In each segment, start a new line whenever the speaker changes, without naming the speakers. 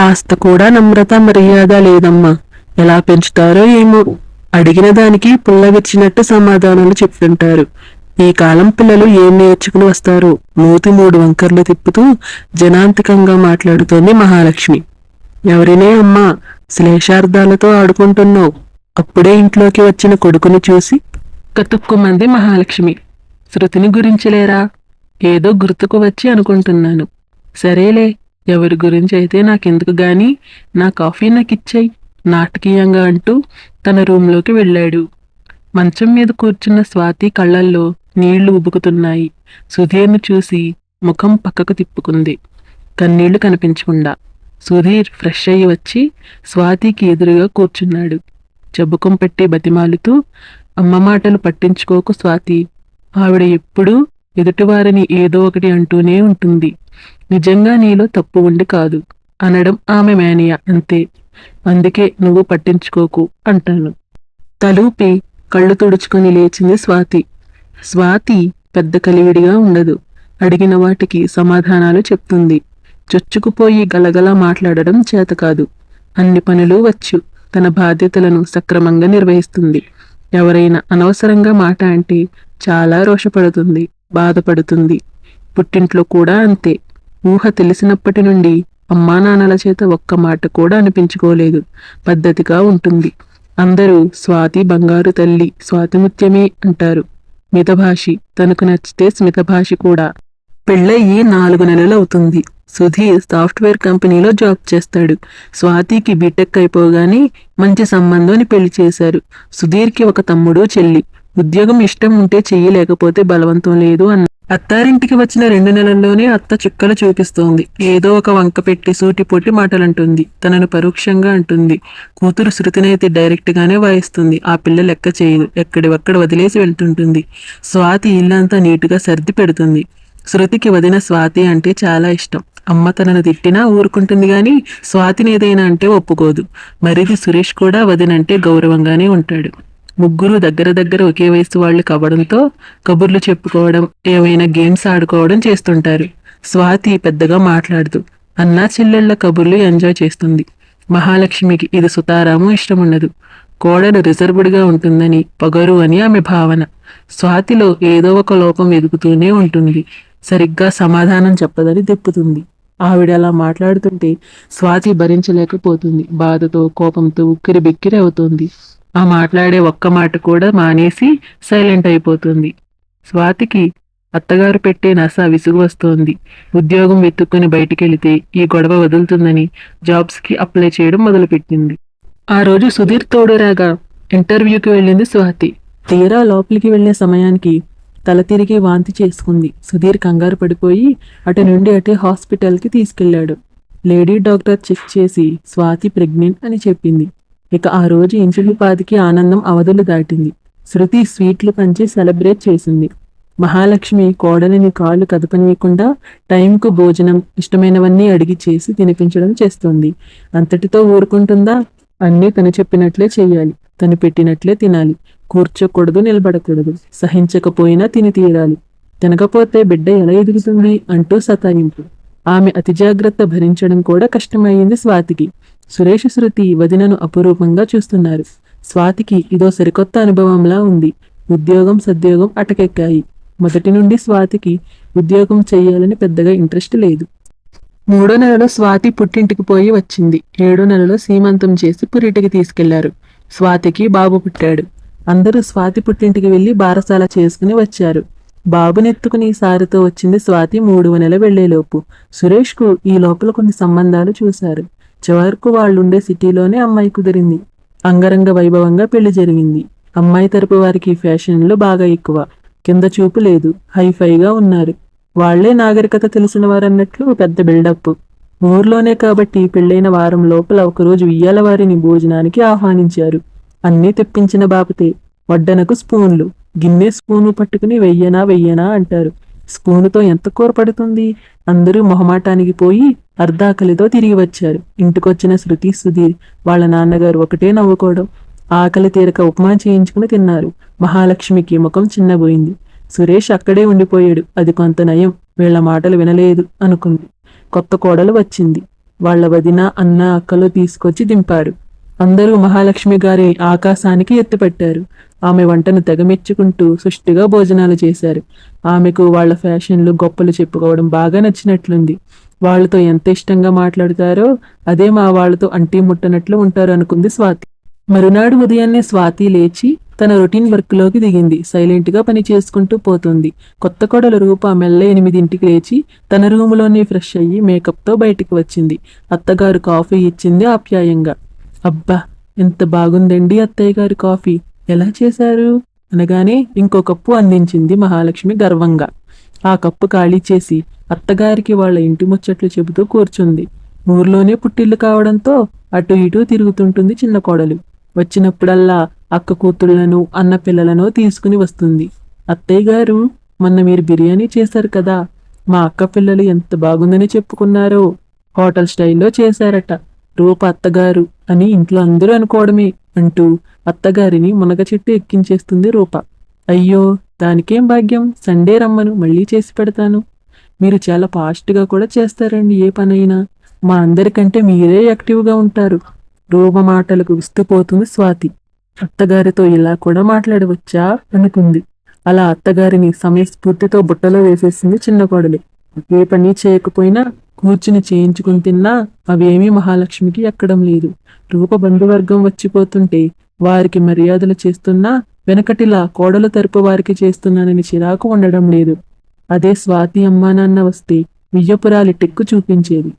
కాస్త కూడా నమ్రత మర్యాద లేదమ్మా. ఎలా పెంచుతారో ఏమో. అడిగిన దానికి పుల్లవిచ్చినట్టు సమాధానాలు చెప్తుంటారు. ఈ కాలం పిల్లలు ఏం నేర్చుకుని వస్తారో? మూతి మూడు వంకర్లు తిప్పుతూ జనాంతికంగా మాట్లాడుతోంది మహాలక్ష్మి. ఎవరినే అమ్మా శ్లేషార్థాలతో ఆడుకుంటున్నావు? అప్పుడే ఇంట్లోకి వచ్చిన కొడుకుని చూసి కతుక్కుమంది మహాలక్ష్మి. శృతిని గురించిలేరా ఏదో గుర్తుకు వచ్చి అనుకుంటున్నాను. సరేలే ఎవరి గురించి అయితే నాకెందుకు గాని నా కాఫీ నాకిచ్చాయి నాటకీయంగా అంటూ తన రూంలోకి వెళ్ళాడు. మంచం మీద కూర్చున్న స్వాతి కళ్ళల్లో నీళ్ళు ఉబుకుతున్నాయి. సుధీర్ను చూసి ముఖం పక్కకు తిప్పుకుంది. కన్నీళ్ళు కనిపించకుండా. సుధీర్ ఫ్రెష్ అయ్యి వచ్చి స్వాతికి ఎదురుగా కూర్చున్నాడు. చెబుకం పెట్టి బతిమాలుతూ అమ్మ మాటలు పట్టించుకోకు స్వాతి. ఆవిడ ఎప్పుడూ ఎదుటివారిని ఏదో ఒకటి అంటూనే ఉంటుంది. నిజంగా నీలో తప్పు ఉండి కాదు. అనడం ఆమె మేనియా అంతే. అందుకే నువ్వు పట్టించుకోకు అంటాను. తలూపి కళ్ళు తుడుచుకొని లేచింది స్వాతి. స్వాతి పెద్ద కలివిడిగా ఉండదు. అడిగిన వాటికి సమాధానాలు చెప్తుంది. చొచ్చుకుపోయి గలగల మాట్లాడడం చేత కాదు. అన్ని పనులు వచ్చు. తన బాధ్యతలను సక్రమంగా నిర్వహిస్తుంది. ఎవరైనా అనవసరంగా మాట అంటే చాలా రోషపడుతుంది బాధపడుతుంది. పుట్టింట్లో కూడా అంతే. ఊహ తెలిసినప్పటి నుండి అమ్మా నాన్నల చేత ఒక్క మాట కూడా అనిపించుకోలేదు. పద్ధతిగా ఉంటుంది. అందరూ స్వాతి బంగారు తల్లి స్వాతిముత్యమే అంటారు. మితభాషి తనకు నచ్చితే స్మితభాషి కూడా. పెళ్ళయ్యి నాలుగు నెలలు అవుతుంది. సుధీర్ సాఫ్ట్వేర్ కంపెనీలో జాబ్ చేస్తాడు. స్వాతికి బీటెక్ అయిపోగానే మంచి సంబంధాన్ని పెళ్ళి చేశారు. సుధీర్కి ఒక తమ్ముడు చెల్లి. ఉద్యోగం ఇష్టం ఉంటే చెయ్యలేకపోతే బలవంతం లేదు అన్న అత్తారింటికి వచ్చిన రెండు నెలల్లోనే అత్త చుక్కలు చూపిస్తోంది. ఏదో ఒక వంక పెట్టి సూటిపోటి మాటలంటుంది. తనను పరోక్షంగా అంటుంది. కూతురు శృతినైతే డైరెక్ట్ గానే వాయిస్తుంది. ఆ పిల్ల లెక్క చేయదు. ఎక్కడివక్కడ వదిలేసి వెళ్తుంటుంది. స్వాతి ఇల్లంతా నీటుగా సర్ది పెడుతుంది. శృతికి వదిన స్వాతి అంటే చాలా ఇష్టం. అమ్మ తనను తిట్టినా ఊరుకుంటుంది గాని స్వాతిని ఏదైనా అంటే ఒప్పుకోదు. మరిది సురేష్ కూడా వదినంటే గౌరవంగానే ఉంటాడు. ముగ్గురు దగ్గర దగ్గర ఒకే వయసు వాళ్ళు కావడంతో కబుర్లు చెప్పుకోవడం ఏవైనా గేమ్స్ ఆడుకోవడం చేస్తుంటారు. స్వాతి పెద్దగా మాట్లాడుతూ అన్నా చెల్లెళ్ళ కబుర్లు ఎంజాయ్ చేస్తుంది. మహాలక్ష్మికి ఇది సుతారాము ఇష్టం ఉండదు కోడలు రిజర్వ్డ్గా ఉంటుందని పొగరు అని ఆమె భావన. స్వాతిలో ఏదో ఒక లోపం వెతుకుతూనే ఉంటుంది. సరిగ్గా సమాధానం చెప్పదని తిప్పుతుంది. ఆవిడ అలా మాట్లాడుతుంటే స్వాతి భరించలేకపోతుంది. బాధతో కోపంతో ఉక్కిరి బిక్కిరి అవుతుంది. ఆ మాట్లాడే ఒక్క మాట కూడా మానేసి సైలెంట్ అయిపోతుంది. స్వాతికి అత్తగారు పెట్టే నస విసుగు వస్తోంది. ఉద్యోగం వెతుక్కుని బయటికెళితే ఈ గొడవ వదులుతుందని జాబ్స్కి అప్లై చేయడం మొదలుపెట్టింది. ఆ రోజు సుధీర్ తోడురాగా ఇంటర్వ్యూకి వెళ్ళింది స్వాతి. తీరా లోపలికి వెళ్ళే సమయానికి తల తిరిగి వాంతి చేసుకుంది. సుధీర్ కంగారు పడిపోయి అటు నుండి అటే హాస్పిటల్కి తీసుకెళ్ళాడు లేడీ డాక్టర్ చెక్ చేసి స్వాతి ప్రెగ్నెంట్ అని చెప్పింది. ఇక ఆ రోజు ఇంచులి పాదికి ఆనందం అవధులు దాటింది. శృతి స్వీట్లు పంచి సెలబ్రేట్ చేసింది. మహాలక్ష్మి కోడలిని కాళ్ళు కదపనీయకుండా టైంకు భోజనం ఇష్టమైనవన్నీ అడిగి చేసి తినిపించడం చేస్తుంది. అంతటితో ఊరుకుంటుందా? అన్నీ తను చెప్పినట్లే చెయ్యాలి. తను పెట్టినట్లే తినాలి. కూర్చోకూడదు నిలబడకూడదు. సహించకపోయినా తిని తీరాలి. తినకపోతే బిడ్డ ఎలా ఎదుగుతుంది? అంటూ సతాయింపు ఆమె అతి జాగ్రత్త భరించడం కూడా కష్టమయ్యింది స్వాతికి. సురేష్ శృతి వదినను అపురూపంగా చూస్తున్నారు. స్వాతికి ఇదో సరికొత్త అనుభవంలా ఉంది. ఉద్యోగం సద్యోగం అటకెక్కాయి. మొదటి నుండి స్వాతికి ఉద్యోగం చేయాలని పెద్దగా ఇంట్రెస్ట్ లేదు. మూడో నెలలో స్వాతి పుట్టింటికి పోయి వచ్చింది. ఏడో నెలలో సీమంతం చేసి పురిటికి తీసుకెళ్ళారు. స్వాతికి బాబు పుట్టాడు. అందరూ స్వాతి పుట్టింటికి వెళ్ళి బారసాల చేసుకుని వచ్చారు. బాబునెత్తుకుని సారితో వచ్చింది స్వాతి మూడవ నెల వెళ్ళేలోపు సురేష్కు ఈ లోపల కొన్ని సంబంధాలు చూశారు. చివరకు వాళ్ళుండే సిటీలోనే అమ్మాయి కుదిరింది. అంగరంగ వైభవంగా పెళ్ళి జరిగింది. అమ్మాయి తరపు వారికి ఫ్యాషన్లో బాగా ఎక్కువ. కింద చూపు లేదు. హైఫైగా ఉన్నారు. వాళ్ళే నాగరికత తెలిసిన వారన్నట్లు పెద్ద బిల్డప్. ఊర్లోనే కాబట్టి పెళ్ళైన వారం లోపల ఒకరోజు ఉయ్యాల వారిని భోజనానికి ఆహ్వానించారు. అన్నీ తెప్పించిన బాపతే వడ్డనకు స్పూన్లు. గిన్నె స్పూను పట్టుకుని వెయ్యనా వెయ్యనా అంటారు. స్పూనుతో ఎంత కూర పడుతుంది అందరూ మొహమాటానికి పోయి అర్ధాకలితో తిరిగి వచ్చారు. ఇంటికొచ్చిన శృతి సుధీర్ వాళ్ళ నాన్నగారు ఒకటే నవ్వుకోవడం. ఆకలి తీరక ఉప్మా చేయించుకుని తిన్నారు. మహాలక్ష్మికి ముఖం చిన్నబోయింది. సురేష్ అక్కడే ఉండిపోయాడు. అది కొంత నయం. వీళ్ళ మాటలు వినలేదు అనుకుంది. కొత్త కోడలు వచ్చింది. వాళ్ళ వదిన అన్న అక్కలు తీసుకొచ్చి దింపారు. అందరూ మహాలక్ష్మి గారి ఆకాశానికి ఎత్తిపెట్టారు. ఆమె వంటను తెగమెచ్చుకుంటూ సుష్టిగా భోజనాలు చేశారు. ఆమెకు వాళ్ళ ఫ్యాషన్లు గొప్పలు చెప్పుకోవడం బాగా నచ్చినట్లుంది. వాళ్ళతో ఎంత ఇష్టంగా మాట్లాడతారో అదే మా వాళ్ళతో అంటీ ముట్టనట్లు ఉంటారు అనుకుంది స్వాతి. మరునాడు ఉదయాన్నే స్వాతి లేచి తన రొటీన్ వర్క్లోకి దిగింది. సైలెంట్గా పని చేసుకుంటూ పోతుంది. కొత్త కొడల రూప మెల్ల ఎనిమిదింటికి లేచి తన రూములోనే ఫ్రెష్ అయ్యి మేకప్తో బయటికి వచ్చింది. అత్తగారు కాఫీ ఇచ్చింది ఆప్యాయంగా. అబ్బా ఎంత బాగుందండి అత్తయ్య గారి కాఫీ. ఎలా చేశారు? అనగానే ఇంకో కప్పు అందించింది మహాలక్ష్మి గర్వంగా. ఆ కప్పు ఖాళీ చేసి అత్తగారికి వాళ్ళ ఇంటి ముచ్చట్లు చెబుతూ కూర్చుంది. ఊర్లోనే పుట్టిల్లు కావడంతో అటు ఇటు తిరుగుతుంటుంది చిన్న కోడలు. వచ్చినప్పుడల్లా అక్క కూతుళ్ళను అన్న పిల్లలను తీసుకుని వస్తుంది. అత్తయ్య గారు మొన్న మీరు బిర్యానీ చేశారు కదా. మా అక్క పిల్లలు ఎంత బాగుందని చెప్పుకున్నారో. హోటల్ స్టైల్లో చేశారట. రూప అత్తగారు అని ఇంట్లో అందరూ అనుకోవడమే అంటూ అత్తగారిని మునగ చెట్టు ఎక్కించేస్తుంది రూప. అయ్యో దానికేం భాగ్యం? సండే రమ్మను మళ్ళీ చేసి పెడతాను. మీరు చాలా ఫాస్ట్గా కూడా చేస్తారండి ఏ పనైనా. మా అందరికంటే మీరే యాక్టివ్గా ఉంటారు. రూప మాటలకు విస్తుపోతుంది స్వాతి. అత్తగారితో ఇలా కూడా మాట్లాడవచ్చా? అనుకుంది. అలా అత్తగారిని సమయస్ఫూర్తితో బుట్టలో వేసేసింది చిన్న కోడలి. ఏ పని చేయకపోయినా కూర్చుని చేయించుకుని తిన్నా అవేమీ మహాలక్ష్మికి ఎక్కడం లేదు. రూప బంధువర్గం వచ్చిపోతుంటే వారికి మర్యాదలు చేస్తున్నా వెనకటిలా కోడలు తరపు వారికి చేస్తున్నానని చిరాకు ఉండడం లేదు. అదే స్వాతి అమ్మానాన్న వస్తే వియ్యపురాలి టెక్కు చూపించేది.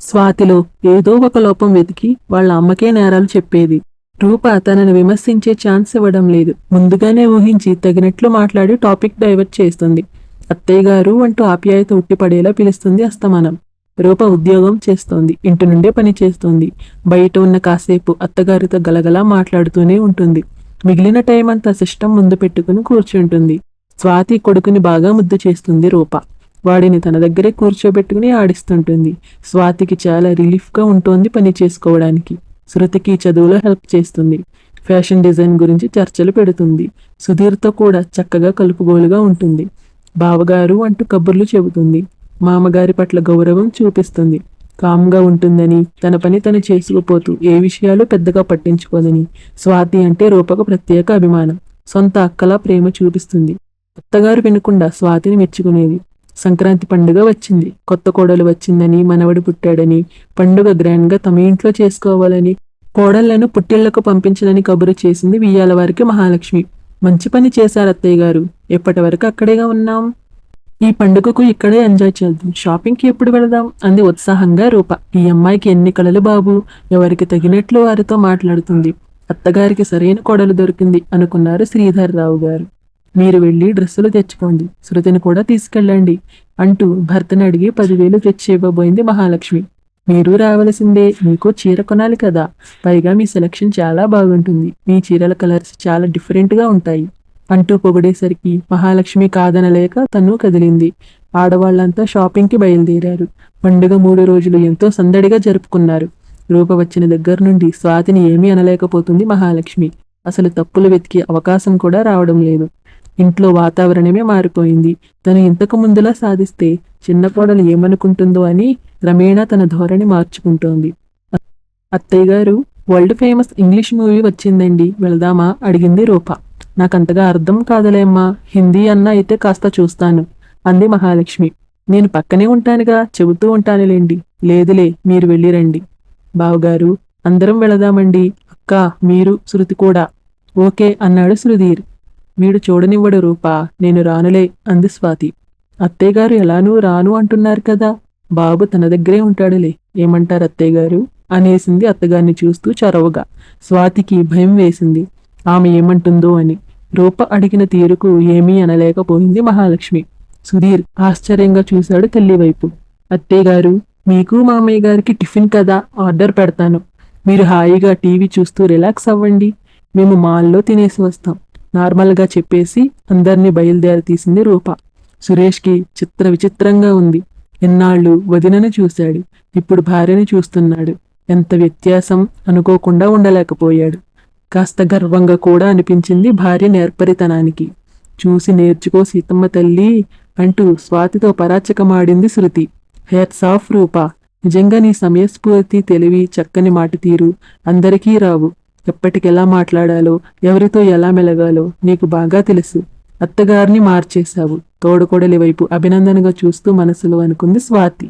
స్వాతిలో ఏదో ఒక లోపం వెతికి వాళ్ళ అమ్మకే నేరాలు చెప్పేది. రూప తనను విమర్శించే ఛాన్స్ ఇవ్వడం లేదు. ముందుగానే ఊహించి తగినట్లు మాట్లాడి టాపిక్ డైవర్ట్ చేస్తుంది. అత్తయ్య గారు అంటూ ఆప్యాయత ఉట్టిపడేలా పిలుస్తుంది అస్తమానం. రూప ఉద్యోగం చేస్తోంది. ఇంటి నుండే పని చేస్తోంది. బయట ఉన్న కాసేపు అత్తగారితో గలగలా మాట్లాడుతూనే ఉంటుంది. మిగిలిన టైం అంతా సిస్టమ్ ముందు పెట్టుకుని కూర్చుంటుంది. స్వాతి కొడుకుని బాగా ముద్దు చేస్తుంది రూప. వాడిని తన దగ్గరే కూర్చోబెట్టుకుని ఆడిస్తుంటుంది. స్వాతికి చాలా రిలీఫ్గా ఉంటుంది పని చేసుకోవడానికి. శృతికి చదువులో హెల్ప్ చేస్తుంది. ఫ్యాషన్ డిజైన్ గురించి చర్చలు పెడుతుంది. సుధీర్తో కూడా చక్కగా కలుపుగోలుగా ఉంటుంది. బావగారు అంటూ కబుర్లు చెబుతుంది. మామగారి పట్ల గౌరవం చూపిస్తుంది. కామ్గా ఉంటుందని తన పని తను చేసుకుపోతూ ఏ విషయాలు పెద్దగా పట్టించుకోదని స్వాతి అంటే రూపకు ప్రత్యేక అభిమానం. సొంత అక్కలా ప్రేమ చూపిస్తుంది. అత్తగారు వినకుండా స్వాతిని మెచ్చుకునేది సంక్రాంతి పండుగ వచ్చింది. కొత్త కోడలు వచ్చిందని మనవడు పుట్టాడని పండుగ గ్రాండ్గా తమ ఇంట్లో చేసుకోవాలని కోడళ్ళను పుట్టిళ్ళకు పంపించదని కబురు చేసింది వియ్యాల వారికి మహాలక్ష్మి. మంచి పని చేశారు అత్తయ్య గారు. ఎప్పటి వరకు అక్కడేగా ఉన్నాం? ఈ పండుగకు ఇక్కడే ఎంజాయ్ చేద్దాం. షాపింగ్కి ఎప్పుడు వెళదాం? అంది ఉత్సాహంగా రూప. ఈ అమ్మాయికి ఎన్ని కళలు బాబు? ఎవరికి తగినట్లు వారితో మాట్లాడుతుంది. అత్తగారికి సరైన కోడలు దొరికింది అనుకున్నారు శ్రీధర్రావు గారు. మీరు వెళ్ళి డ్రెస్సులు తెచ్చుకోండి. శృతిని కూడా తీసుకెళ్ళండి అంటూ భర్తను అడిగి పదివేలు తెచ్చి ఇవ్వబోయింది మహాలక్ష్మి. మీరు రావలసిందే. మీకు చీర కొనాలి కదా. పైగా మీ సెలక్షన్ చాలా బాగుంటుంది. మీ చీరల కలర్స్ చాలా డిఫరెంట్గా ఉంటాయి. అంటూ పొగిడేసరికి మహాలక్ష్మి కాదనలేక తను కదిలింది. ఆడవాళ్ళంతా షాపింగ్కి బయలుదేరారు. పండుగ మూడు రోజులు ఎంతో సందడిగా జరుపుకున్నారు. రూప వచ్చిన దగ్గర నుండి స్వాతిని ఏమీ అనలేకపోతుంది మహాలక్ష్మి. అసలు తప్పులు వెతికే అవకాశం కూడా రావడం లేదు. ఇంట్లో వాతావరణమే మారిపోయింది. తను ఇంతకు ముందులా సాధిస్తే చిన్న కోడలు ఏమనుకుంటుందో అని క్రమేణా తన ధోరణి మార్చుకుంటోంది. అత్తయ్య గారు వరల్డ్ ఫేమస్ ఇంగ్లీష్ మూవీ వచ్చిందండి. వెళదామా? అడిగింది రూప. నాకంతగా అర్థం కాదులేమ్మా హిందీ అన్న అయితే కాస్త చూస్తాను. అంది మహాలక్ష్మి. నేను పక్కనే ఉంటానుగా చెబుతూ ఉంటానులేండి. లేదులే మీరు వెళ్ళిరండి బావగారు అందరం వెళదామండి. అక్క మీరు శృతి కూడా. ఓకే అన్నాడు శృధీర్ వీడు చూడనివ్వడు రూపా. నేను రానులే అంది స్వాతి. అత్తయ్యగారు ఎలానూ రాను అంటున్నారు కదా. బాబు తన దగ్గరే ఉంటాడులే. ఏమంటారు అత్తయ్యగారు? అనేసింది అత్తగారిని చూస్తూ చొరవగా. స్వాతికి భయం వేసింది. ఆమె ఏమంటుందో అని. రూప అడిగిన తీరుకు ఏమీ అనలేకపోయింది మహాలక్ష్మి. సుధీర్ ఆశ్చర్యంగా చూశాడు తల్లి వైపు మీకు మామయ్య గారికి టిఫిన్ కదా ఆర్డర్ పెడతాను. మీరు హాయిగా టీవీ చూస్తూ రిలాక్స్ అవ్వండి. మేము మాల్లో తినేసి వస్తాం. నార్మల్గా చెప్పేసి అందరినీ బయలుదేరి తీసింది రూప. సురేష్కి చిత్ర విచిత్రంగా ఉంది. ఎన్నాళ్ళు వదినను చూశాడు. ఇప్పుడు భార్యని చూస్తున్నాడు. ఎంత వ్యత్యాసం అనుకోకుండా ఉండలేకపోయాడు. కాస్త గర్వంగా కూడా అనిపించింది భార్య నేర్పరితనానికి. చూసి నేర్చుకో సీతమ్మ తల్లి అంటూ స్వాతితో పరాచకమాడింది శృతి. హెయిర్స్ ఆఫ్ రూప. నిజంగా నీ సమయస్ఫూర్తి తెలివి చక్కని మాట తీరు అందరికీ రావు. ఎప్పటికెలా మాట్లాడాలో ఎవరితో ఎలా మెలగాలో నీకు బాగా తెలుసు. అత్తగారిని మార్చేశావు. తోడకోడలి వైపు అభినందనగా చూస్తూ మనసులో అనుకుంది స్వాతి.